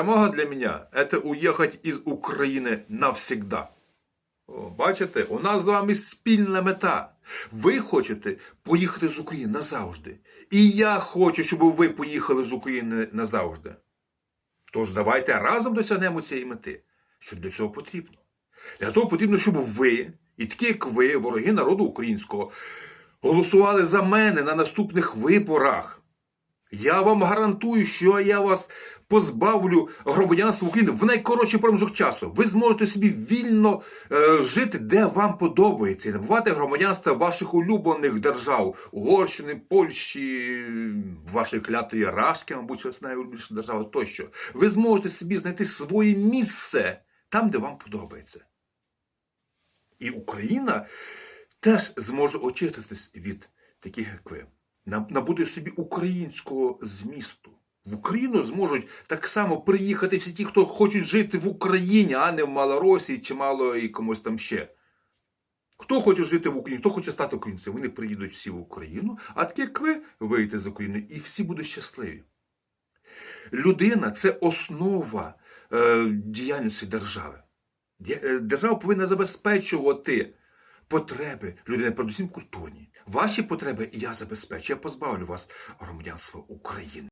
перемога для мене це уїхати із України навсегда. Бачите, у нас з вами спільна мета. Ви хочете поїхати з України назавжди. І я хочу, щоб ви поїхали з України назавжди. Тож давайте разом досягнемо цієї мети. Що для цього потрібно? Для того потрібно, щоб ви, і такі як ви, вороги народу українського, голосували за мене на наступних виборах. Я вам гарантую, що я вас позбавлю громадянства України в найкоротший проміжок часу. Ви зможете собі вільно е, жити, де вам подобається, і набувати громадянства ваших улюблених держав Угорщини, Польщі, вашої клятої Рашки, мабуть, це найулюбленіша держава тощо. Ви зможете собі знайти своє місце там, де вам подобається. І Україна теж зможе очиститись від таких, як ви. Набути собі українського змісту. В Україну зможуть так само приїхати всі ті, хто хочуть жити в Україні, а не в Малоросії чи мало і комусь там ще. Хто хоче жити в Україні, хто хоче стати українцем, вони приїдуть всі в Україну, а такі як ви вийдете з України, і всі будуть щасливі. Людина це основа е, діяльності держави. Е, Держава повинна забезпечувати потреби людини, передусім культурні. Ваші потреби я забезпечу. Я позбавлю вас громадянства України.